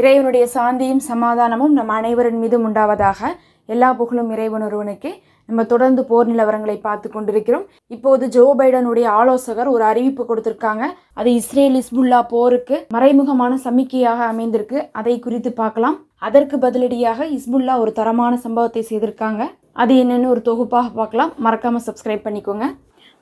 இறைவனுடைய சாந்தியும் சமாதானமும் நம் அனைவரின் மீதும் உண்டாவதாக எல்லா புகழும் இறைவன் ஒருவனுக்கு. நம்ம தொடர்ந்து போர் நிலவரங்களை பார்த்து கொண்டிருக்கிறோம். இப்போது ஜோ பைடனுடைய ஆலோசகர் ஒரு அறிவிப்பு கொடுத்திருக்காங்க. அது இஸ்ரேல் இஸ்புல்லா போருக்கு மறைமுகமான சமிக்கையாக அமைந்திருக்கு. அதை குறித்து பார்க்கலாம். அதற்கு பதிலடியாக இஸ்புல்லா ஒரு தரமான சம்பவத்தை செய்திருக்காங்க. அது என்னன்னு ஒரு தொகுப்பாக பார்க்கலாம். மறக்காம சப்ஸ்கிரைப் பண்ணிக்கோங்க.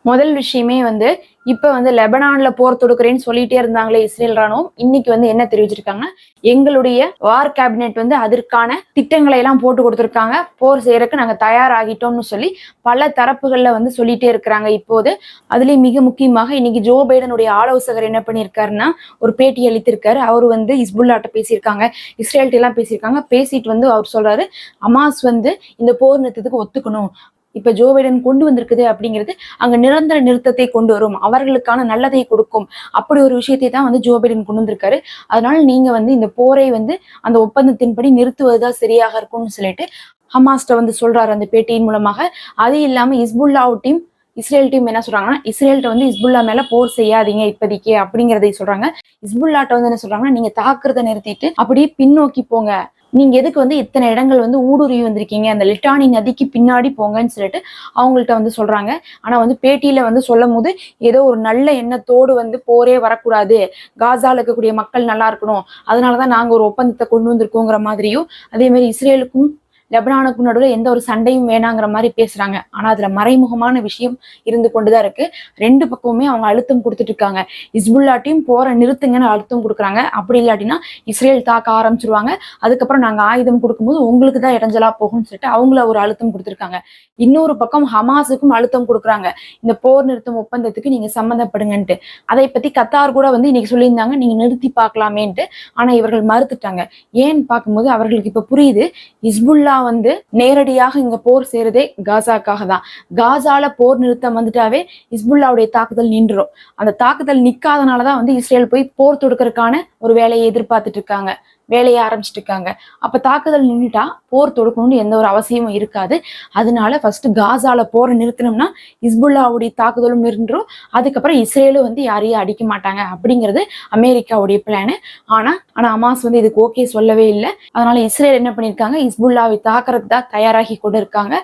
முதல் விஷயமே வந்து இப்போ வந்து லெபனான்ல போர் தொடுக்கிறேன்னு சொல்லிட்டே இருந்தாங்களே இஸ்ரேல் ராணுவம் இன்னைக்கு வந்து என்ன தெரிவிச்சிருக்காங்க? எங்களுடைய வார் கேபினெட் வந்து அதற்கான திட்டங்களை எல்லாம் போட்டு கொடுத்துருக்காங்க. போர் செய்யறதுக்கு நாங்கள் தயாராகிட்டோம்னு சொல்லி பல தரப்புகள்ல வந்து சொல்லிட்டே இருக்கிறாங்க இப்போது. அதுலயும் மிக முக்கியமாக இன்னைக்கு ஜோ பைடனுடைய ஆலோசகர் என்ன பண்ணியிருக்காருன்னா ஒரு பேட்டி அளித்திருக்காரு. அவர் வந்து இஸ்புல்லாட்ட பேசியிருக்காங்க. இஸ்ரேல்ட்ட எல்லாம் பேசியிருக்காங்க. பேசிட்டு வந்து அவர் சொல்றாரு அமாஸ் வந்து இந்த போர் நிறுத்தத்துக்கு ஒத்துக்கணும். இப்ப ஜோ பைடன் கொண்டு வந்திருக்குது அப்படிங்கிறது அங்க நிரந்தர நிறுத்தத்தை கொண்டு வரும். அவர்களுக்கான நல்லதை கொடுக்கும். அப்படி ஒரு விஷயத்தை தான் வந்து ஜோ பைடன் கொண்டு வந்திருக்காரு. அதனால நீங்க வந்து இந்த போரை வந்து அந்த ஒப்பந்தத்தின்படி நிறுத்துவதுதான் சரியாக இருக்கும்னு சொல்லிட்டு ஹமாஸ்ட வந்து சொல்றாரு அந்த பேட்டியின் மூலமாக. அது இல்லாம இஸ்புல்லாவு டீம் இஸ்ரேல் டீம் என்ன சொல்றாங்கன்னா இஸ்ரேல்கிட்ட வந்து இஸ்புல்லா மேல போர் செய்யாதீங்க இப்போதைக்கு அப்படிங்கிறதை சொல்றாங்க. இஸ்புல்லாட்ட வந்து என்ன சொல்றாங்கன்னா நீங்க தாக்குறதை நிறுத்திட்டு அப்படியே பின்னோக்கி போங்க. நீங்க எதுக்கு வந்து இத்தனை இடங்கள் வந்து ஊடுருவி வந்திருக்கீங்க? அந்த லிட்டானி நதிக்கு பின்னாடி போங்கன்னு சொல்லிட்டு அவங்கள்ட்ட வந்து சொல்றாங்க. ஆனா வந்து பேட்டியில வந்து சொல்லும் போது ஏதோ ஒரு நல்ல எண்ணத்தோடு வந்து போரே வரக்கூடாது. காசால இருக்கக்கூடிய மக்கள் நல்லா இருக்கணும். அதனாலதான் நாங்க ஒரு ஒப்பந்தத்தை கொண்டு வந்திருக்கோங்கிற மாதிரியும் அதே மாதிரி இஸ்ரேலுக்கும் லெபனானுக்கு நடுவில் எந்த ஒரு சண்டையும் வேணாங்கிற மாதிரி பேசுறாங்க. ஆனா அதுல மறைமுகமான விஷயம் இருந்து கொண்டுதான் இருக்கு. ரெண்டு பக்கமுமே அவங்க அழுத்தம் கொடுத்துட்டு இருக்காங்க. இஸ்புல்லாட்டையும் போற நிறுத்துங்கன்னு அழுத்தம் கொடுக்குறாங்க. அப்படி இல்லாட்டினா இஸ்ரேல் தாக்க ஆரம்பிச்சிருவாங்க. அதுக்கப்புறம் நாங்க ஆயுதம் கொடுக்கும்போது உங்களுக்கு தான் இடைஞ்சலா போகும்னு சொல்லிட்டு அவங்கள ஒரு அழுத்தம் கொடுத்துருக்காங்க. இன்னொரு பக்கம் ஹமாஸுக்கும் அழுத்தம் கொடுக்குறாங்க. இந்த போர் நிறுத்தம் ஒப்பந்தத்துக்கு நீங்க சம்மந்தப்படுங்கன்ட்டு. அதை பத்தி கத்தார் கூட வந்து இன்னைக்கு சொல்லியிருந்தாங்க. நீங்க நிறுத்தி பார்க்கலாமேன்ட்டு. ஆனா இவர்கள் மறுத்துட்டாங்க. ஏன்னு பார்க்கும்போது அவர்களுக்கு இப்ப புரியுது. இஸ்புல்லா வந்து நேரடியாக இங்க போர் செய்யறதே காசாக்காக தான் காசால போர் நிறுத்தம் வந்துட்டாவே இஸ்புல்லாவுடைய தாக்குதல் நின்றுரும். அந்த தாக்குதல் நிக்காதனாலதான் வந்து இஸ்ரேல் போய் போர் தொடுக்கறதுக்கான ஒரு வேலையை எதிர்பார்த்துட்டு இருக்காங்க. வேலையை ஆரம்பிச்சிட்டு இருக்காங்க அப்ப தாக்குதல் நின்றுட்டா போர் தொடுக்கணும்னு எந்த ஒரு அவசியமும் இருக்காது. அதனால ஃபர்ஸ்ட் காசால போரை நிறுத்தணும்னா இஸ்புல்லாவுடைய தாக்குதலும் நின்றும். அதுக்கப்புறம் இஸ்ரேலும் வந்து யாரையும் அடிக்க மாட்டாங்க அப்படிங்கிறது அமெரிக்காவுடைய பிளானு ஆனா ஆனா அமாஸ் வந்து இதுக்கு ஓகே சொல்லவே இல்லை. அதனால இஸ்ரேல் என்ன பண்ணியிருக்காங்க? இஸ்புல்லாவை தாக்குறதுக்கு தான் தயாராகி கொண்டு இருக்காங்க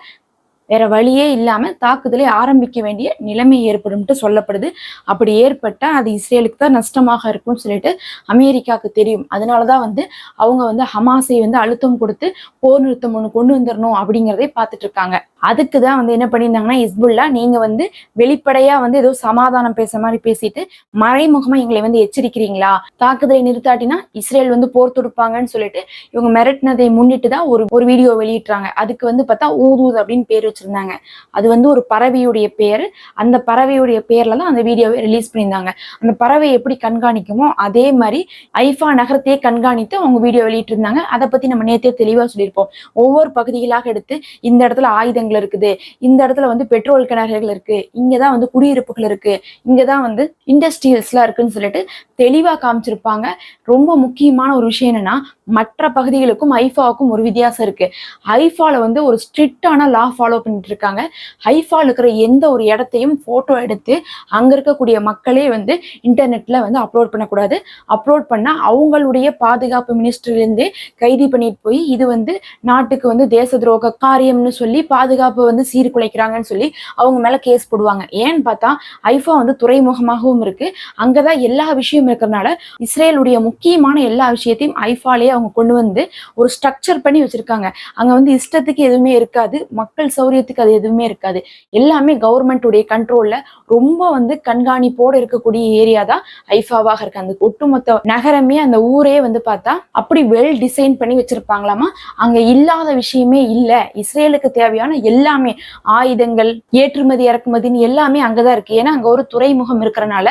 வேற வழியே இல்லாம தாக்குதலை ஆரம்பிக்க வேண்டிய நிலைமை ஏற்படும்ட்டு சொல்லப்படுது. அப்படி ஏற்பட்டா அது இஸ்ரேலுக்கு தான் நஷ்டமாக இருக்கும்னு சொல்லிட்டு அமெரிக்காவுக்கு தெரியும். அதனாலதான் வந்து அவங்க வந்து ஹமாஸை வந்து அழுத்தம் கொடுத்து போர் நிறுத்தம் ஒன்று கொண்டு வந்துடணும் அப்படிங்கிறதை பார்த்துட்டு இருக்காங்க. அதுக்கு தான் வந்து என்ன பண்ணியிருந்தாங்கன்னா இஸ்புல்லா நீங்க வந்து வெளிப்படையா வந்து ஏதோ சமாதானம் பேச மாதிரி பேசிட்டு மறைமுகமா எங்களை வந்து எச்சரிக்கிறீங்களா? தாக்குதலை நிறுத்தாட்டினா இஸ்ரேல் வந்து போர் தொடுப்பாங்கன்னு சொல்லிட்டு இவங்க மிரட்டினதை முன்னிட்டு தான் ஒரு ஒரு வீடியோ வெளியிட்டுறாங்க அதுக்கு வந்து பார்த்தா ஊதூத் அப்படின்னு பேர் வச்சிருந்தாங்க. அது வந்து ஒரு பறவையுடைய பேர். அந்த பறவையுடைய பெயர்ல தான் அந்த வீடியோவை ரிலீஸ் பண்ணியிருந்தாங்க. அந்த பறவை எப்படி கண்காணிக்குமோ அதே மாதிரி ஐஃபா நகரத்தையே கண்காணித்து அவங்க வீடியோ வெளியிட்டு இருந்தாங்க அதை பத்தி நம்ம நேத்தே தெளிவா சொல்லியிருப்போம். ஒவ்வொரு பகுதிகளாக எடுத்து இந்த இடத்துல ஆயுதங்கள் இருக்குது இந்த இடத்துல வந்து பெட்ரோல் கிணறுகள் இருக்கு இங்கதான் வந்து குடியிருப்புகள் இருக்கு இங்கதான் வந்து இண்டஸ்ட்ரியல்ஸ்லாம் இருக்குன்னு சொல்லிட்டு தெளிவா காமிச்சிருப்பாங்க. ரொம்ப முக்கியமான ஒரு விஷயம் என்னன்னா மற்ற பகுதிகளுக்கும் ஐஃபாவுக்கும் ஒரு வித்தியாசம் இருக்கு. ஐஃபால வந்து ஒரு ஸ்ட்ரிக்டான லா ஃபாலோ பண்ணிட்டு இருக்காங்க ஹைஃபால் இருக்கிற எந்த ஒரு இடத்தையும் போட்டோ எடுத்து அங்க இருக்கக்கூடிய மக்களே வந்து இன்டர்நெட்ல வந்து அப்லோட் பண்ணக்கூடாது. அப்லோட் பண்ணா அவங்களுடைய பாதுகாப்பு மினிஸ்டர்லேருந்தே கைது பண்ணிட்டு போய் இது வந்து நாட்டுக்கு வந்து தேச துரோக காரியம்னு சொல்லி பாதுகாப்பு வந்து சீர்குலைக்கிறாங்கன்னு சொல்லி அவங்க மேல கேஸ் போடுவாங்க. ஏன்னு பார்த்தா ஐஃபா வந்து துறைமுகமாகவும் இருக்கு. அங்கதான் எல்லா விஷயம் இருக்கிறதுனால இஸ்ரேலுடைய முக்கியமான எல்லா விஷயத்தையும் ஐஃபாலேயே அவங்க கொண்டு வந்து ஒரு ஸ்ட்ரக்சர் பண்ணி வச்சிருக்காங்க. அங்க வந்து இஷ்டத்துக்கு எதுவுமே இருக்காது. மக்கள் ஆரோக்கியத்துக்கு அது எதுவுமே இருக்காது. எல்லாமே கவர்மெண்ட்டுடைய கண்ட்ரோல்ல ரொம்ப வந்து கண்காணிப்போடு இருக்கக்கூடிய ஏரியா தான் ஐஃபாவாக இருக்கு. அந்த ஒட்டுமொத்த நகரமே அந்த ஊரே வந்து பார்த்தா அப்படி வெல் டிசைன் பண்ணி வச்சிருப்பாங்களாமா? அங்க இல்லாத விஷயமே இல்லை. இஸ்ரேலுக்கு தேவையான எல்லாமே ஆயுதங்கள் ஏற்றுமதி இறக்குமதின்னு எல்லாமே அங்கதான் இருக்கு. ஏன்னா அங்க ஒரு துறைமுகம் இருக்கிறனால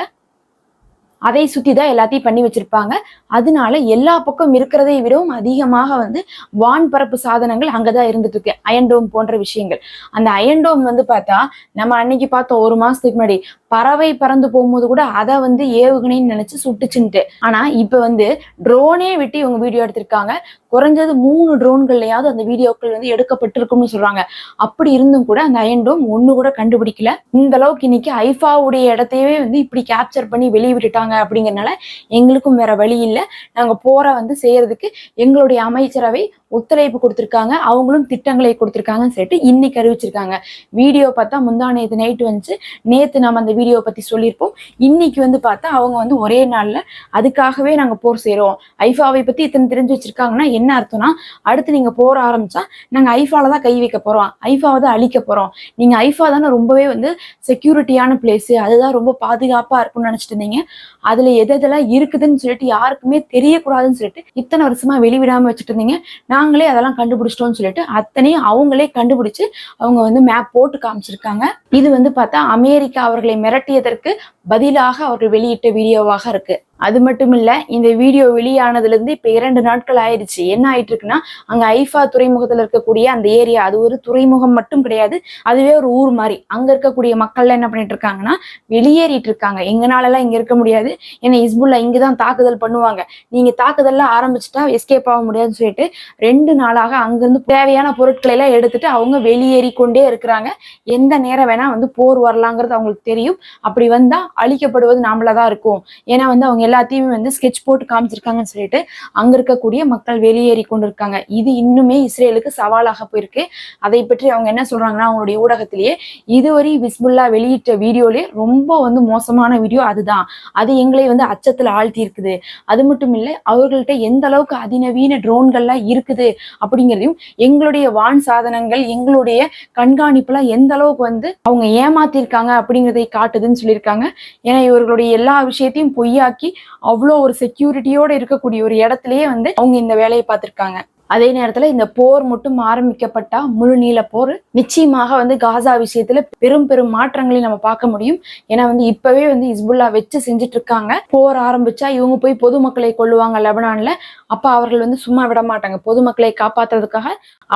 அதை சுற்றி தான் எல்லாத்தையும் பண்ணி வச்சிருப்பாங்க. அதனால எல்லா பக்கம் இருக்கிறதை விடவும் அதிகமாக வந்து வான்பரப்பு சாதனங்கள் அங்கதான் இருந்துட்டு இருக்கு. அயன்டோம் போன்ற விஷயங்கள். அந்த அயன்டோம் வந்து பார்த்தா நம்ம அன்னைக்கு பார்த்தோம் ஒரு மாசத்துக்கு முன்னாடி பறவை பறந்து போகும்போது கூட அதை வந்து ஏவுகணைன்னு நினைச்சு சுட்டுச்சுன்ட்டு. ஆனா இப்ப வந்து ட்ரோனே விட்டு இவங்க வீடியோ எடுத்திருக்காங்க. குறைஞ்சது மூணு ட்ரோன்கள்லயாவது அந்த வீடியோக்கள் வந்து எடுக்கப்பட்டிருக்கும்னு சொல்றாங்க. அப்படி இருந்தும் கூட அந்த அயன்டோம் ஒண்ணு கூட கண்டுபிடிக்கல. இந்த அளவுக்கு இன்னைக்கு ஐஃபாவுடைய இடத்தையவே வந்து இப்படி கேப்சர் பண்ணி வெளியே விட்டுட்டாங்க அப்படிங்கறதுனால எங்களுக்கும் வேற வழி இல்லை. நாங்க போற வந்து செய்யறதுக்கு எங்களுடைய அமைச்சரவை ஒத்துழைப்பு கொடுத்துருக்காங்க. அவங்களும் திட்டங்களை கொடுத்துருக்காங்கன்னு சொல்லிட்டு இன்னைக்கு அறிவிச்சிருக்காங்க. வீடியோ பார்த்தா முந்தா நேற்று நைட்டு வந்துச்சு. நேத்து நம்ம அந்த வீடியோ பற்றி சொல்லியிருப்போம். இன்னைக்கு வந்து பார்த்தா அவங்க வந்து ஒரே நாளில் அதுக்காகவே நாங்கள் போர் செய்கிறோம் ஐஃபாவை பற்றி இத்தனை தெரிஞ்சு வச்சிருக்காங்கன்னா என்ன அர்த்தம்னா அடுத்து நீங்கள் போர் ஆரம்பிச்சா நாங்கள் ஐஃபாவில் தான் கை வைக்க போகிறோம் ஐஃபாவை தான் அழிக்க போகிறோம் நீங்கள் ஐஃபா தானே ரொம்பவே வந்து செக்யூரிட்டியான பிளேஸு அதுதான் ரொம்ப பாதுகாப்பாக இருக்கும்னு நினச்சிட்டு இருந்தீங்க. அதில் எது எதெல்லாம் இருக்குதுன்னு சொல்லிட்டு யாருக்குமே தெரியக்கூடாதுன்னு சொல்லிட்டு இத்தனை வருஷமா வெளிவிடாமல் வச்சுட்டு இருந்தீங்க. நாங்களே அதெல்லாம் கண்டுபிடிச்சிட்டோம்னு சொல்லிட்டு அத்தனையும் அவங்களே கண்டுபிடிச்சு அவங்க வந்து மேப் போட்டு காமிச்சிருக்காங்க. இது வந்து பார்த்தா அமெரிக்கா அவர்களை மிரட்டியதற்கு பதிலாக அவர்கள் வெளியிட்ட வீடியோவாக இருக்கு. அது மட்டும் இல்ல இந்த வீடியோ வெளியானதுல இருந்து இப்ப இரண்டு நாட்கள் ஆயிடுச்சு. என்ன ஆயிட்டு இருக்குன்னா அங்க ஐஃபா துறைமுகத்துல இருக்கக்கூடிய அந்த ஏரியா அது ஒரு துறைமுகம் மட்டும் கிடையாது அதுவே ஒரு ஊர் மாதிரி. அங்க இருக்கக்கூடிய மக்கள்லாம் என்ன பண்ணிட்டு இருக்காங்கன்னா வெளியேறிட்டு இருக்காங்க எங்கனால எல்லாம் இங்க இருக்க முடியாது. ஏன்னா இஸ்புல்லா இங்கதான் தாக்குதல் பண்ணுவாங்க. நீங்க தாக்குதல்லாம் ஆரம்பிச்சுட்டா எஸ்கேப் ஆக முடியாதுன்னு சொல்லிட்டு ரெண்டு நாளாக அங்கிருந்து தேவையான பொருட்களை எல்லாம் எடுத்துட்டு அவங்க வெளியேறி கொண்டே இருக்கிறாங்க. எந்த நேரம் வேணா வந்து போர் வரலாங்கிறது அவங்களுக்கு தெரியும். அப்படி வந்தா அழிக்கப்படுவது நாமளா தான் இருக்கும். ஏன்னா வந்து அவங்க எல்லாத்தையுமே வந்து ஸ்கெட்ச் போட்டு காமிச்சிருக்காங்கன்னு சொல்லிட்டு அங்க இருக்கக்கூடிய மக்கள் வெளியேறி கொண்டிருக்காங்க. இது இன்னுமே இஸ்ரேலுக்கு சவாலாக போயிருக்கு. அதை பற்றி அவங்க என்ன சொல்றாங்கன்னா அவங்களுடைய ஊடகத்திலேயே இதுவரை விஸ்புல்லா வெளியிட்ட வீடியோலே ரொம்ப வந்து மோசமான வீடியோ அதுதான். அது எங்களை வந்து அச்சத்துல ஆழ்த்தி இருக்குது அது மட்டும் இல்லை அவர்கள்ட்ட எந்த அளவுக்கு அதிநவீன ட்ரோன்கள்லாம் இருக்குது அப்படிங்கிறதையும் எங்களுடைய வான் சாதனங்கள் எங்களுடைய கண்காணிப்புலாம் எந்த அளவுக்கு வந்து அவங்க ஏமாத்திருக்காங்க அப்படிங்கிறதை காட்டுதுன்னு சொல்லியிருக்காங்க. ஏன்னா இவர்களுடைய எல்லா விஷயத்தையும் பொய்யாக்கி அவ்வளோ ஒரு செக்யூரிட்டியோட இருக்கக்கூடிய ஒரு இடத்துலயே வந்து அவங்க இந்த வேலையை பார்த்துருக்காங்க. அதே நேரத்துல இந்த போர் மட்டும் ஆரம்பிக்கப்பட்டா முழு நீள போர் நிச்சயமாக வந்து காசா விஷயத்துல பெரும் பெரும் மாற்றங்களை நம்ம பார்க்க முடியும். ஏன்னா வந்து இப்பவே வந்து இஸ்புல்லா வச்சு செஞ்சுட்டு இருக்காங்க. போர் ஆரம்பிச்சா இவங்க போய் பொதுமக்களை கொள்ளுவாங்க லெபனான்ல. அப்ப அவர்கள் வந்து சும்மா விட மாட்டாங்க. பொதுமக்களை காப்பாத்துறதுக்காக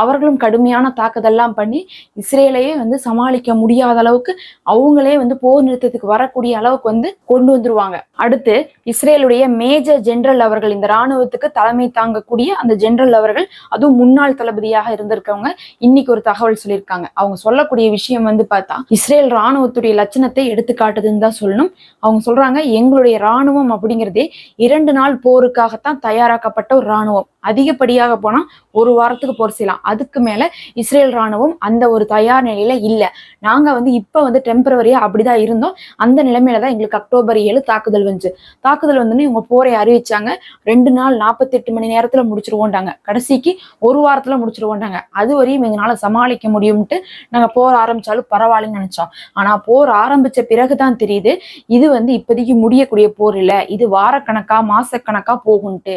அவர்களும் கடுமையான தாக்குதல்லாம் பண்ணி இஸ்ரேலையே வந்து சமாளிக்க முடியாத அளவுக்கு அவங்களே வந்து போர் நிறுத்தத்துக்கு வரக்கூடிய அளவுக்கு வந்து கொண்டு வந்துருவாங்க. அடுத்து இஸ்ரேலுடைய மேஜர் ஜெனரல் அவர்கள் இந்த ராணுவத்துக்கு தலைமை தாங்கக்கூடிய அந்த ஜெனரல் அவர்கள் அதுவும் முன்னாள் தளபதியாக இருந்திருக்கவங்க இன்னைக்கு ஒரு தகவல் சொல்லியிருக்காங்க. அவங்க சொல்லக்கூடிய விஷயம் வந்து பார்த்தா இஸ்ரேல் ராணுவத்துடைய லட்சணத்தை எடுத்துக்காட்டுதுன்னு தான் சொல்லணும். அவங்க சொல்றாங்க எங்களுடைய ராணுவம் அப்படிங்கிறதே இரண்டு நாள் போருக்காகத்தான் தயாராக்கப்பட்ட ஒரு ராணுவம். அதிகப்படியாக போனா ஒரு வாரத்துக்கு போர் செய்யலாம். அதுக்கு மேல இஸ்ரேல் ராணுவம் அந்த ஒரு தயார் நிலையில இல்ல. நாங்க வந்து இப்ப வந்து டெம்பரவரியா அப்படிதான் இருந்தோம். அந்த நிலைமையில தான் எங்களுக்கு அக்டோபர் ஏழு தாக்குதல் வந்துச்சு. தாக்குதல் வந்து இவங்க போரை அறிவிச்சாங்க. ரெண்டு நாள் நாற்பத்தி எட்டு மணி நேரத்துல முடிச்சிருவோண்டாங்க கடைசிக்கு ஒரு வாரத்துல முடிச்சிருவோண்டாங்க அது வரையும் எங்களால சமாளிக்க முடியும்ட்டு நாங்க போர் ஆரம்பிச்சாலும் பரவாயில்லன்னு நினைச்சோம். ஆனா போர் ஆரம்பிச்ச பிறகுதான் தெரியுது. இது வந்து இப்போதைக்கு முடியக்கூடிய போர் இல்ல. இது வாரக்கணக்கா மாசக்கணக்கா போகும்ட்டு.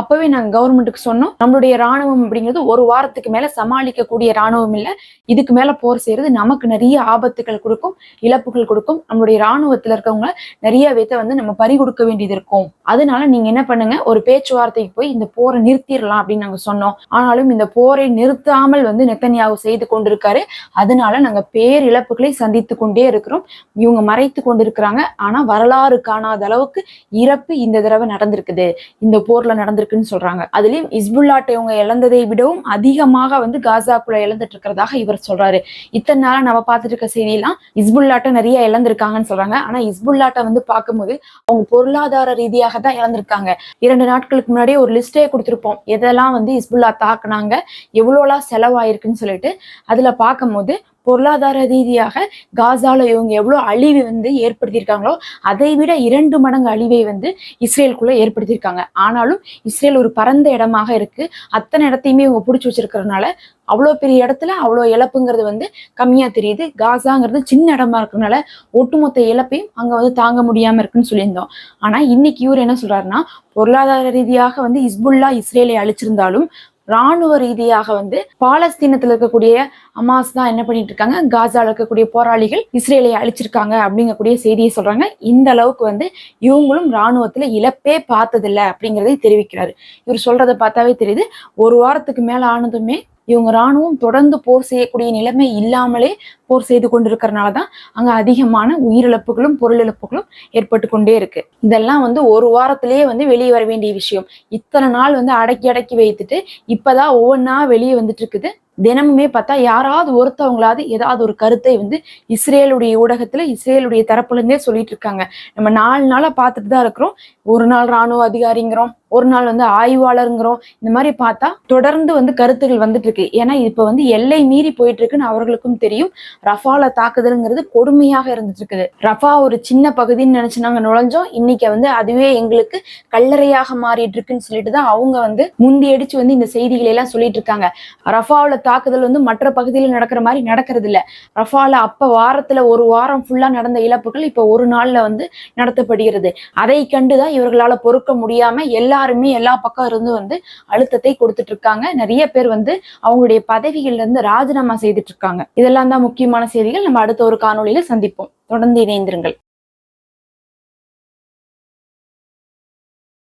அப்பவே நாங்க கவர்மெண்ட்டுக்கு சொன்னோம் நம்மளுடைய ராணுவம் அப்படிங்கிறது ஒரு வாரத்துக்கு மேல சமாளிக்கக்கூடிய ராணுவம் இல்ல. இதுக்கு மேல போர் செய்யறது நமக்கு நிறைய ஆபத்துகள் கொடுக்கும் இழப்புகள் கொடுக்கும். நம்மளுடைய ராணுவத்துல இருக்கவங்க நிறைய விதத்தை வந்து நம்ம பறி கொடுக்க வேண்டியது இருக்கும். அதனால நீங்க என்ன பண்ணுங்க ஒரு பேச்சுவார்த்தைக்கு போய் இந்த போரை நிறுத்திடலாம் அப்படின்னு நாங்க சொன்னோம். ஆனாலும் இந்த போரை நிறுத்தாமல் வந்து நெத்தனியாவு செய்து கொண்டிருக்காரு. அதனால நாங்க பேரிழப்புகளை சந்தித்து கொண்டே இருக்கிறோம். இவங்க மறைத்து கொண்டிருக்கிறாங்க. ஆனா வரலாறு காணாத அளவுக்கு இறப்பு இந்த தடவை நடந்திருக்குது. இந்த போர்ல நடந்திருக்கு இருக்குன்னு சொல்றாங்க. அதுலயும் இஸ்புல்லாட்டை இவங்க இழந்ததை விடவும் அதிகமாக வந்து காசாக்குள்ள இழந்துட்டு இருக்கிறதாக இவர் சொல்றாரு. இத்தனை நாளா நம்ம பார்த்துட்டு இருக்க செய்தியெல்லாம் இஸ்புல்லாட்டை நிறைய இழந்திருக்காங்கன்னு சொல்றாங்க. ஆனா இஸ்புல்லாட்டை வந்து பார்க்கும்போது அவங்க பொருளாதார ரீதியாக தான் இழந்திருக்காங்க. இரண்டு நாட்களுக்கு முன்னாடியே ஒரு லிஸ்டே கொடுத்துருப்போம். எதெல்லாம் வந்து இஸ்புல்லா தாக்குனாங்க எவ்வளோலாம் செலவாயிருக்குன்னு சொல்லிட்டு. அதுல பார்க்கும்போது பொருளாதார ரீதியாக காசால இவங்க எவ்வளோ அழிவு வந்து ஏற்படுத்தியிருக்காங்களோ அதை விட இரண்டு மடங்கு அழிவை வந்து இஸ்ரேலுக்குள்ள ஏற்படுத்தியிருக்காங்க. ஆனாலும் இஸ்ரேல் ஒரு பரந்த இடமாக இருக்கு. அத்தனை இடத்தையுமே இவங்க பிடிச்சி வச்சிருக்கிறதுனால அவ்வளோ பெரிய இடத்துல அவ்வளோ இழப்புங்கிறது வந்து கம்மியாக தெரியுது. காசாங்கிறது சின்ன இடமா இருக்கிறதுனால ஒட்டுமொத்த இழப்பையும் அங்கே வந்து தாங்க முடியாமல் இருக்குன்னு சொல்லியிருந்தோம். ஆனால் இன்னைக்கு இவர் என்ன சொல்றாருன்னா பொருளாதார ரீதியாக வந்து இஸ்புல்லா இஸ்ரேலை அழிச்சிருந்தாலும் ராணுவ ரீதியாக வந்து பாலஸ்தீனத்துல இருக்கக்கூடிய அமாஸ் தான் என்ன பண்ணிட்டு இருக்காங்க? காசாவில் இருக்கக்கூடிய போராளிகள் இஸ்ரேலை அழிச்சிருக்காங்க அப்படிங்கக்கூடிய செய்தியை சொல்றாங்க. இந்த அளவுக்கு வந்து இவங்களும் ராணுவத்துல இழப்பே பார்த்ததில்ல அப்படிங்கிறதை தெரிவிக்கிறாரு. இவர் சொல்றதை பார்த்தாவே தெரியுது. ஒரு வாரத்துக்கு மேல ஆனதுமே இவங்க ராணுவம் தொடர்ந்து போர் செய்யக்கூடிய நிலைமை இல்லாமலே போர் செய்து கொண்டிருக்கிறனால தான் அங்க அதிகமான உயிரிழப்புகளும் பொருள் இழப்புகளும் ஏற்பட்டு கொண்டே இருக்கு. இதெல்லாம் வந்து ஒரு வாரத்திலேயே வந்து வெளியே வர வேண்டிய விஷயம். இத்தனை நாள் வந்து அடக்கி அடக்கி வைத்துட்டு இப்பதான் ஒவ்வொன்றா வெளியே வந்துட்டு இருக்குது. தினமுமே பார்த்தா யாராவது ஒருத்தவங்களாவது ஏதாவது ஒரு கருத்தை வந்து இஸ்ரேலுடைய ஊடகத்துல இஸ்ரேலுடைய தரப்புல இருந்தே சொல்லிட்டு இருக்காங்க. நம்ம நாலு நாளா பார்த்துட்டு தான் இருக்கிறோம். ஒரு நாள் ராணுவ அதிகாரிங்கிறோம். ஒரு நாள் வந்து ஆய்வாளருங்கிறோம். இந்த மாதிரி பார்த்தா தொடர்ந்து வந்து கருத்துகள் வந்துட்டு இருக்கு ஏன்னா இப்ப வந்து எல்லை மீறி போயிட்டு இருக்குன்னு அவர்களுக்கும் தெரியும். ரஃபால தாக்குதலுங்கிறது கொடுமையாக இருந்துட்டு இருக்குது ரஃபா ஒரு சின்ன பகுதின்னு நினைச்சு நாங்க நுழைஞ்சோம். இன்னைக்கு வந்து அதுவே எங்களுக்கு கல்லறையாக மாறிட்டு இருக்குன்னு சொல்லிட்டு தான் அவங்க வந்து முந்தி அடிச்சு வந்து இந்த செய்திகளை எல்லாம் சொல்லிட்டு இருக்காங்க ரஃபாவில் தாக்குதல் வந்து மற்ற பகுதியில் நடக்கிற மாதிரி நடக்கிறது இல்ல ரஃபால அப்ப வாரத்துல ஒரு வாரம் ஃபுல்லா நடந்த இழப்புகள் இப்ப ஒரு நாள்ல வந்து நடத்தப்படுகிறது. அதை கண்டுதான் இவர்களால பொறுக்க முடியாம எல்லாருமே எல்லா பக்கம் இருந்து வந்து அழுத்தத்தை கொடுத்துட்டு இருக்காங்க நிறைய பேர் வந்து அவங்களுடைய பதவிகள்ல இருந்து ராஜினாமா செய்துட்டு இருக்காங்க இதெல்லாம் தான் முக்கியமான செய்திகள். நம்ம அடுத்த ஒரு காணொலியில சந்திப்போம். தொடர்ந்து இணைந்திருங்கள்.